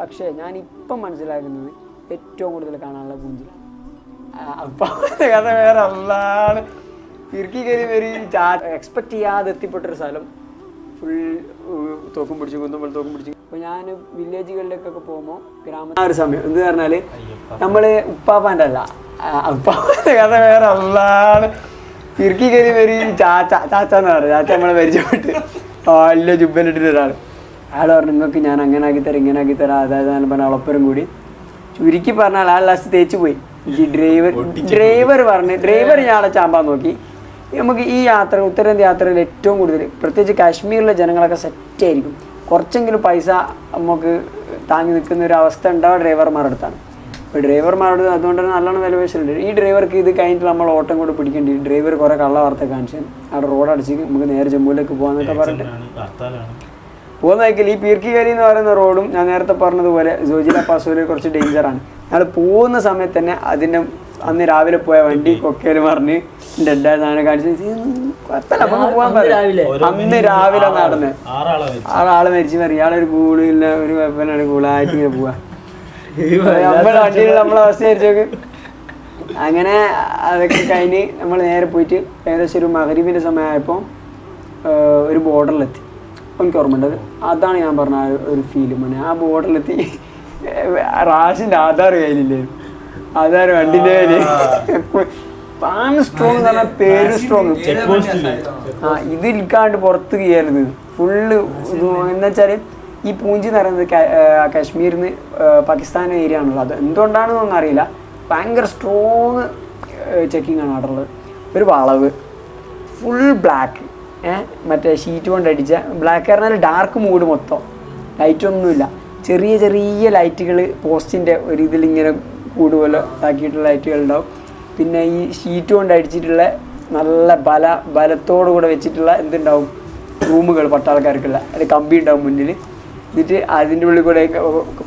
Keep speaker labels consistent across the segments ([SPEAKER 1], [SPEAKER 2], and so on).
[SPEAKER 1] പക്ഷേ ഞാൻ ഇപ്പം മനസ്സിലാക്കുന്നത് ഏറ്റവും കൂടുതൽ കാണാനുള്ള പൂഞ്ചി അപ്പം കഥ വേറെ അല്ലാണ് ഇറുക്കി കയറി വരി എക്സ്പെക്ട് ചെയ്യാതെ എത്തിപ്പെട്ടൊരു സ്ഥലം. ഫുൾ തോക്കും പിടിച്ച് കുന്നുമ്പോൾ തോക്കും പിടിച്ച്. അപ്പോൾ ഞാൻ വില്ലേജുകളിലേക്കൊക്കെ പോകുമ്പോൾ ഗ്രാമ ആ ഒരു സമയം. എന്ന് പറഞ്ഞാൽ നമ്മൾ ഉപ്പാപ്പാന്റെ അല്ല ഉപ്പാപ്പാന്റെ കഥ വേറെ അല്ലാണ് ഇറുക്കി കയറി വരി ചാച്ച ചാച്ച എന്ന് പറയുന്നത് ചാച്ച നമ്മളെ പരിചയപ്പെട്ട്. വലിയ ജുബലിട്ടിട്ട് ഒരാൾ അയാൾ പറഞ്ഞു നിങ്ങൾക്ക് ഞാൻ അങ്ങനെ ആക്കി തരാം ഇങ്ങനെ ആക്കി തരാം. അതായത് ഞാൻ പറഞ്ഞ അളപ്പരം കൂടി. ചുരുക്കി പറഞ്ഞാൽ ആ ലാസ്റ്റ് തേച്ച് പോയി. ഈ ഡ്രൈവർ ഡ്രൈവർ പറഞ്ഞ് ഡ്രൈവർ ഞാളെ ചാമ്പാൻ നോക്കി. നമുക്ക് ഈ യാത്ര ഉത്തരേന്ത്യ യാത്രയിൽ ഏറ്റവും കൂടുതൽ പ്രത്യേകിച്ച് കാശ്മീരിലെ ജനങ്ങളൊക്കെ സെറ്റ് ആയിരിക്കും. കുറച്ചെങ്കിലും പൈസ നമുക്ക് താങ്ങി നിൽക്കുന്ന ഒരു അവസ്ഥ ഉണ്ടാവുക ഡ്രൈവർമാരുടെ അടുത്താണ്. ഇപ്പോൾ ഡ്രൈവർമാരോട് അതുകൊണ്ട് തന്നെ നല്ലോണം വില പേശലുണ്ട്. ഈ ഡ്രൈവർക്ക് ഇത് കഴിഞ്ഞിട്ട് നമ്മൾ ഓട്ടം കൂടെ പിടിക്കേണ്ടി ഡ്രൈവർ കുറേ കള്ള വാർത്ത കാണിച്ചു അവിടെ റോഡ് അടിച്ച് നമുക്ക് നേരെ ജമ്മുവിലേക്ക് പോകാന്നൊക്കെ പറഞ്ഞിട്ട് പോകുന്ന വഴിക്കിൽ ഈ പീർക്കികരി എന്ന് പറയുന്ന റോഡും ഞാൻ നേരത്തെ പറഞ്ഞതുപോലെ ജോജില പാസൂര് കുറച്ച് ഡേഞ്ചറാണ്. ഞങ്ങൾ പോകുന്ന സമയത്ത് തന്നെ അതിന്റെ അന്ന് രാവിലെ പോയ വണ്ടി കൊക്കയിൽ മറിഞ്ഞ് ഡെഡായ കാണിച്ചത് കുഴപ്പമില്ല നമുക്ക് പോകാൻ പറയാം. അന്ന് രാവിലെ നടന്ന്. ആളാൾ മരിച്ചു. പറയും ഇയാളൊരു കൂളില്ല ഒരു കുഴപ്പമില്ലാണ് കൂളായിട്ട് ഇങ്ങനെ പോവാ. നമ്മുടെ വണ്ടിയിൽ നമ്മളെ അവസ്ഥ വിചാരിച്ചോക്ക് അങ്ങനെ അതൊക്കെ കഴിഞ്ഞ് നമ്മൾ നേരെ പോയിട്ട് ഏകദേശം ഒരു മകരീബിന്റെ സമയമായപ്പോൾ ഒരു ബോർഡറിലെത്തി എനിക്ക് ഓർമ്മയുണ്ട്. അതാണ് ഞാൻ പറഞ്ഞ ആ ഒരു ഫീൽ മോനെ. ആ ബോർഡറിലെത്തി റാഷിന്റെ ആധാർ കയ്യിലില്ലേ? ആധാർ വണ്ടിന്റെ കയ്യിൽ പാൻ സ്ട്രോങ് എന്ന് പറഞ്ഞാൽ പേര് സ്ട്രോങ് ആ ഇത് ഇരിക്കാണ്ട് പുറത്ത് കയറരുത് ഫുള്ള് എന്താ വെച്ചാൽ വെച്ചാൽ ഈ പൂഞ്ചി എന്ന് പറയുന്നത് കാശ്മീരിൽ നിന്ന് പാകിസ്ഥാൻ ഏരിയ ആണല്ലോ. അത് എന്തുകൊണ്ടാണെന്നൊന്നും അറിയില്ല. ഭയങ്കര സ്ട്രോങ് ചെക്കിംഗ് ആണ് അവിടെ ഉള്ളത് ഒരു വളവ്. ഫുൾ ബ്ലാക്ക് മറ്റേ ഷീറ്റ് കൊണ്ട് അടിച്ച ബ്ലാക്ക് പറഞ്ഞാൽ ഡാർക്ക് മൂഡ് മൊത്തം. ലൈറ്റൊന്നുമില്ല ചെറിയ ചെറിയ ലൈറ്റുകൾ പോസ്റ്റിന്റെ ഒരു ഇതിലിങ്ങനെ കൂടുപോലെ ആക്കിയിട്ടുള്ള ലൈറ്റുകൾ ഉണ്ടാവും. പിന്നെ ഈ ഷീറ്റ് കൊണ്ട് അടിച്ചിട്ടുള്ള നല്ല ബല ബലത്തോടു കൂടെ വെച്ചിട്ടുള്ള എന്തുണ്ടാവും? റൂമുകൾ പട്ടാൾക്കാർക്കുള്ള അത് കമ്പി ഉണ്ടാവും മുന്നിൽ. എന്നിട്ട് അതിന്റെ ഉള്ളിൽ കൂടെ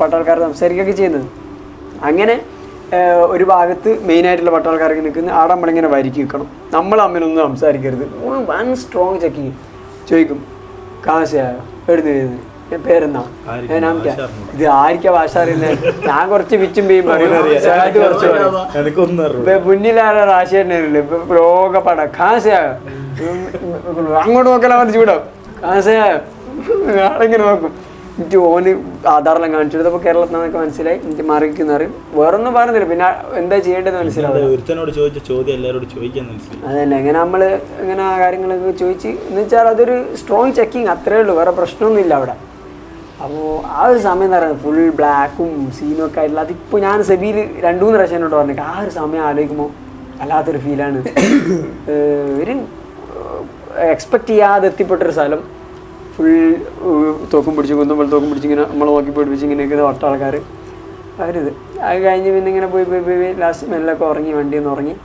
[SPEAKER 1] പട്ടാൾക്കാർ സംസാരിക്കുകയൊക്കെ ചെയ്യുന്നത്. അങ്ങനെ ഒരു ഭാഗത്ത് മെയിനായിട്ടുള്ള പട്ടാൾക്കാരൊക്കെ നിൽക്കുന്ന ആടെ നമ്മളിങ്ങനെ വരിക്കി നിൽക്കണം. നമ്മൾ തമ്മിലൊന്നും സംസാരിക്കരുത്. വൺ സ്ട്രോങ് ചെക്കിങ് ചോദിക്കും കാശയായോ എഴുതി പേരെന്നാ. ഇത്? ആയിരിക്കാ ഭാഷ അറിയുന്നത് ഞാൻ കുറച്ച് പിച്ചും പെയ്യും പറയും. മുന്നിലാണ് റാശിയല്ലേ ഇപ്പൊ ലോകപ്പട കാശയായോ അങ്ങോട്ട് നോക്കലാ മതി ചൂടാവും കാശയായോ ആളിങ്ങനെ നോക്കും. എനിക്ക് ഓന് ആധാറെല്ലാം കാണിച്ചെടുത്തപ്പോൾ കേരളത്തിൽ നിന്നൊക്കെ മനസ്സിലായി. എനിക്ക് മറിക്കുന്ന അറിയും. വേറൊന്നും പറഞ്ഞില്ല. പിന്നെ എന്താ ചെയ്യേണ്ടത് മനസ്സിലാവും
[SPEAKER 2] അത് ഒരുത്തനോട് ചോദിച്ച ചോദ്യം എല്ലാവരോടും ചോദിക്കാൻ മനസ്സിലായി.
[SPEAKER 1] അതല്ല ഇങ്ങനെ നമ്മൾ ഇങ്ങനെ ആ കാര്യങ്ങളൊക്കെ ചോദിച്ച് എന്ന് വെച്ചാൽ അതൊരു സ്ട്രോങ് ചെക്കിങ് അത്രേ ഉള്ളൂ. വേറെ പ്രശ്നമൊന്നുമില്ല അവിടെ. അപ്പോൾ ആ ഒരു സമയം എന്ന് പറയുന്നത് ഫുൾ ബ്ലാക്കും സീനും ഒക്കെ ആയിട്ടുള്ള അതിപ്പോൾ ഞാൻ സെബിയിൽ രണ്ടു മൂന്ന് പ്രാവശ്യം എന്നോട് പറഞ്ഞിട്ട് ആ ഒരു സമയം ആലോചിക്കുമ്പോൾ വല്ലാത്തൊരു ഫീലാണ് ഒരു എക്സ്പെക്ട് ചെയ്യാതെ എത്തിപ്പെട്ടൊരു സ്ഥലം. ഫുൾ തോക്കും പിടിച്ച് കുന്നുമ്പോൾ തോക്കും പിടിച്ച് ഇങ്ങനെ നമ്മളെ നോക്കി പിടിപ്പിച്ച് ഇങ്ങനെ നിൽക്കുന്ന ഒട്ട ആൾക്കാർ അവരിത്. അത് കഴിഞ്ഞ് പിന്നെ ഇങ്ങനെ പോയി പോയി പോയി ലാസ്റ്റ് മെല്ലൊക്കെ ഉറങ്ങി വണ്ടിയിൽ നിന്ന് ഉറങ്ങി.